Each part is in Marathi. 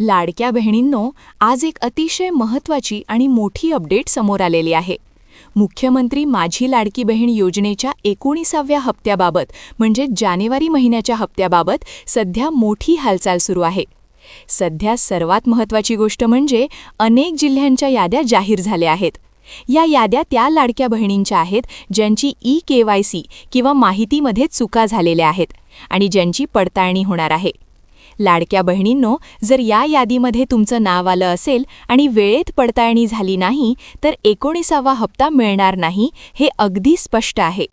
लाडक्या बहिणींनो आज एक अतिशय महत्त्वाची आणि मोठी अपडेट समोर आलेली आहे. मुख्यमंत्री माझी लाडकी बहीण योजनेच्या एकोणीसाव्या हप्त्याबाबत म्हणजे जानेवारी महिन्याच्या हप्त्याबाबत सध्या मोठी हालचाल सुरू आहे. सध्या सर्वात महत्त्वाची गोष्ट म्हणजे अनेक जिल्ह्यांच्या याद्या जाहीर झाल्या आहेत. या याद्या त्या लाडक्या बहिणींच्या आहेत ज्यांची ई के वाय सी किंवा माहितीमध्ये चुका झालेल्या आहेत आणि ज्यांची पडताळणी होणार आहे. लाडक्या बहिणींनो जर या यादीमध्ये तुमचं नाव आलं असेल आणि वेळेत पडताळणी झाली नाही तर एकोणीसावा हप्ता मिळणार नाही हे अगदी स्पष्ट आहे.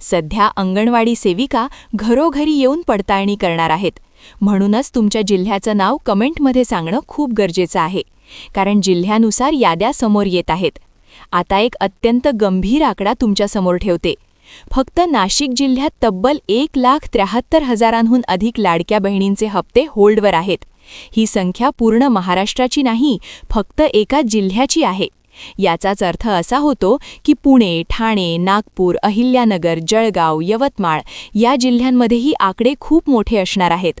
सध्या अंगणवाडी सेविका घरोघरी येऊन पडताळणी करणार आहेत. म्हणूनच तुमच्या जिल्ह्याचं नाव कमेंटमध्ये सांगणं खूप गरजेचं आहे. कारण जिल्ह्यानुसार याद्या समोर येत आहेत. आता एक अत्यंत गंभीर आकडा तुमच्यासमोर ठेवते. फक्त नाशिक जिल्ह्यात तब्बल एक लाख त्र्याहत्तर हजारांहून अधिक लाडक्या बहिणींचे हप्ते होल्डवर आहेत. ही संख्या पूर्ण महाराष्ट्राची नाही फक्त एका जिल्ह्याची आहे. याचाच अर्थ असा होतो की पुणे ठाणे नागपूर अहिल्यानगर जळगाव यवतमाळ या जिल्ह्यांमध्येही आकडे खूप मोठे असणार आहेत.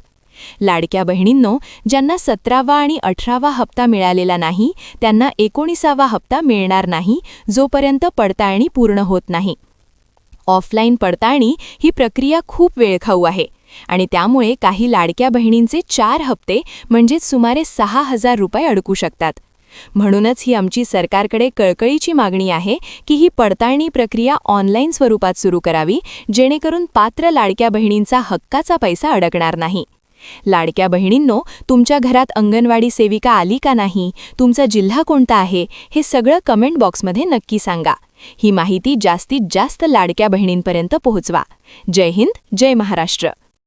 लाडक्या बहिणींनो ज्यांना सतरावा आणि अठरावा हप्ता मिळालेला नाही त्यांना एकोणीसावा हप्ता मिळणार नाही जोपर्यंत पडताळणी पूर्ण होत नाही. ऑफलाईन पडताळणी ही प्रक्रिया खूप वेळखाऊ आहे. आणि त्यामुळे काही लाडक्या बहिणींचे चार हप्ते म्हणजेच सुमारे सहा हजार रुपये अडकू शकतात. म्हणूनच ही आमची सरकारकडे कळकळीची मागणी आहे की ही पडताळणी प्रक्रिया ऑनलाईन स्वरूपात सुरू करावी जेणेकरून पात्र लाडक्या बहिणींचा हक्काचा पैसा अडकणार नाही. लाडक्या बहिणींनो तुमच्या घरात अंगणवाडी सेविका आली का नाही तुमचा जिल्हा कोणता आहे हे सगळं कमेंट बॉक्समध्ये नक्की सांगा. ही माहिती जास्तीत जास्त लाडक्या बहिणींपर्यंत पोहोचवा. जय हिंद जय महाराष्ट्र.